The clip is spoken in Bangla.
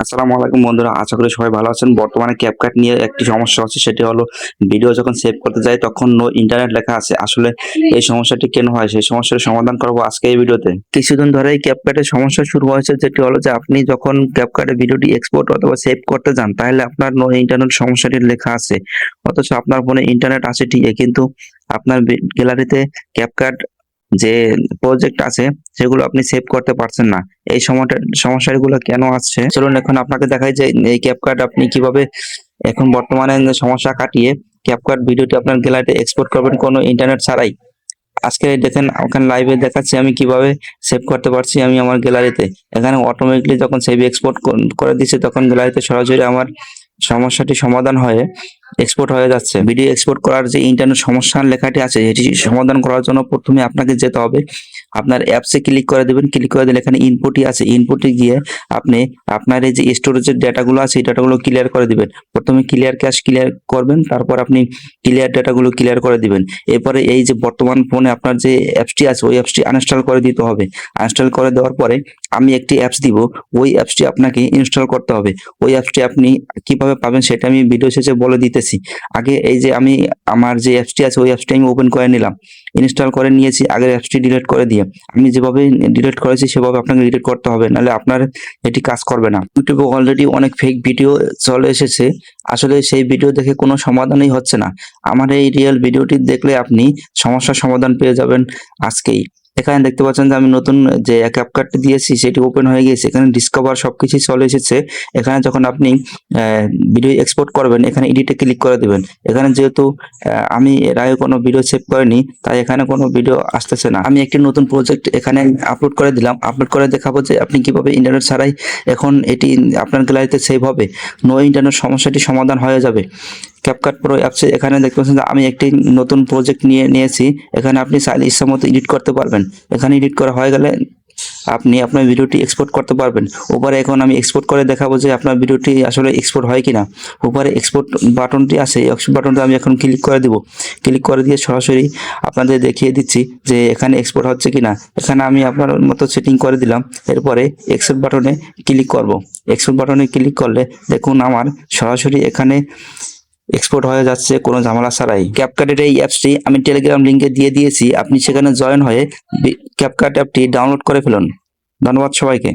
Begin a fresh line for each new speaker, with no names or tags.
আসসালামু আলাইকুম বন্ধুরা, আশা করি সবাই ভালো আছেন। বর্তমানে ক্যাপকাট নিয়ে একটি সমস্যা আছে সেটি হলো ভিডিও যখন সেভ করতে যাই, তখন নো ইন্টারনেট লেখা আছে। আসলে এই সমস্যাটি কেন হয়? সেই সমস্যার সমাধান করব আজকে এই ভিডিওতে কিছুদিন ধরেই ক্যাপকাটের সমস্যা শুরু হয়েছে, যেটি হলো যে আপনি যখন ক্যাপকাটে ভিডিওটি এক্সপোর্ট অথবা সেভ করতে যান, তাহলে আপনার নো ইন্টারনেট সমস্যাটি লেখা আছে। অথচ আপনার ফোনে ইন্টারনেট আছে ঠিকই, কিন্তু আপনার গ্যালারিতে ক্যাপকাট যে প্রজেক্ট আছে, সেগুলো আপনি সেভ করতে পারছেন না। এই সময়টা, সমস্যাগুলো কেন আসছে? চলুন এখন আপনাকে দেখাই যে এই ক্যাপকাট আপনি কীভাবে এখন বর্তমানে সমস্যা কাটিয়ে ক্যাপকাট ভিডিওটি আপনার গ্যালারিতে এক্সপোর্ট করবেন কোনো ইন্টারনেট ছাড়াই। আজকে দেখেন ওখানে লাইভে দেখাচ্ছি আমি কীভাবে সেভ করতে পারছি আমি আমার গ্যালারিতে। এখানে অটোমেটিকলি যখন সেভ এক্সপোর্ট করে দিচ্ছে, তখন গ্যালারিতে সরাসরি আমার সমস্যাটি সমাধান হয়ে এক্সপোর্ট হয়ে যাচ্ছে। ভিডিও এক্সপোর্ট করার যে ইন্টারনেট সমস্যার লেখাটি আছে, এটি সমাধান করার জন্য প্রথমে আপনাকে যেতে হবে। আপনার অ্যাপসে ক্লিক করে দেবেন। ক্লিক করে দিলে এখানে ইনপুটই আছে। ইনপুটে গিয়ে আপনি আপনার এই যে স্টোরেজের ডেটাগুলো আছে, এই ডাটাগুলো ক্লিয়ার করে দিবেন। প্রথমে ক্লিয়ার ক্যাশ ক্লিয়ার করবেন, তারপর আপনি ক্লিয়ার ডাটাগুলো ক্লিয়ার করে দিবেন। এরপরে এই যে বর্তমান ফোনে আপনার যে অ্যাপসটি আছে, ওই অ্যাপসটি আনইনস্টল করে দিতে হবে। আনইনস্টল করে দেওয়ার পরে আমি একটি অ্যাপস দিব। ওই অ্যাপসটি আপনাকে ইনস্টল করতে হবে। ওই অ্যাপসটি আপনি কীভাবে পাবেন সেটা আমি ভিডিও শেষে বলে দিতেছি আগে এই যে আমি আমার যে অ্যাপসটি আছে, ওই অ্যাপসটি আমি ওপেন করে নিলাম। ইনস্টল করে নিয়েছি, আগের অ্যাপসটি ডিলিট করে দিয়ে। আমি যেভাবে ডিলিট করেছি, সেভাবে আপনাকে ডিলিট করতে হবে, নাহলে আপনার এটি কাজ করবে না। ইউটিউবে অলরেডি অনেক ফেক ভিডিও চলে এসেছে। আসলে সেই ভিডিও দেখে কোনো সমাধানই হচ্ছে না। আমার এই রিয়েল ভিডিওটি দেখলে আপনি সমস্যার সমাধান পেয়ে যাবেন আজকেই। এখানে দেখতে পাচ্ছেন যে আমি নতুন যে ক্যাপকাটটি দিয়েছি, সেটি ওপেন হয়ে গেছে এখানে ডিসকভার সবকিছু চলে এসেছে। এখানে যখন আপনি ভিডিও এক্সপোর্ট করবেন, এখানে এডিটে ক্লিক করে দেবেন। এখানে যেহেতু আমি এর আগে কোনো ভিডিও সেভ করিনি, তাই এখানে কোনো ভিডিও আসতেছে না। আমি একটি নতুন প্রজেক্ট এখানে আপলোড করে দিলাম। আপলোড করে দেখাবো যে আপনি কীভাবে ইন্টারনেট ছাড়াই এখন এটি আপনার গ্যালারিতে সেভ হবে। নো ইন্টারনেট সমস্যাটি সমাধান হয়ে যাবে। ক্যাপকাট প্রো অ্যাপসে এখানে দেখতে পাচ্ছেন যে আমি একটি নতুন প্রজেক্ট নিয়ে নিয়েছি। এখানে আপনি চাইলে ইচ্ছা মতো এডিট করতে পারবেন। এখানে এডিট করা হয়ে গেলে আপনি আপনার ভিডিওটি এক্সপোর্ট করতে পারবেন। উপরে এখন আমি এক্সপোর্ট করে দেখাবো যে আপনার ভিডিওটি আসলে এক্সপোর্ট হয় কিনা। উপরে এক্সপোর্ট বাটনটি আছে, এই এক্সপোর্ট বাটনটা আমি এখন ক্লিক করে দিব। ক্লিক করে দিয়ে সরাসরি আপনাদের দেখিয়ে দিচ্ছি যে এখানে এক্সপোর্ট হচ্ছে কিনা। এখানে আমি আপনার মতো সেটিং করে দিলাম। এরপরে এক্সপোর্ট বাটনে ক্লিক করব। এক্সপোর্ট বাটনে ক্লিক করলে দেখুন আমার সরাসরি এখানে এক্সপোর্ট হয়ে যাচ্ছে, কোনো ঝামেলা ছাড়াই। ক্যাপকাটের এই অ্যাপসটি আমি টেলিগ্রাম লিঙ্কে দিয়ে দিয়েছি। আপনি সেখানে জয়েন হয়ে ক্যাপকাট অ্যাপটি ডাউনলোড করে ফেলুন। ধন্যবাদ সবাইকে।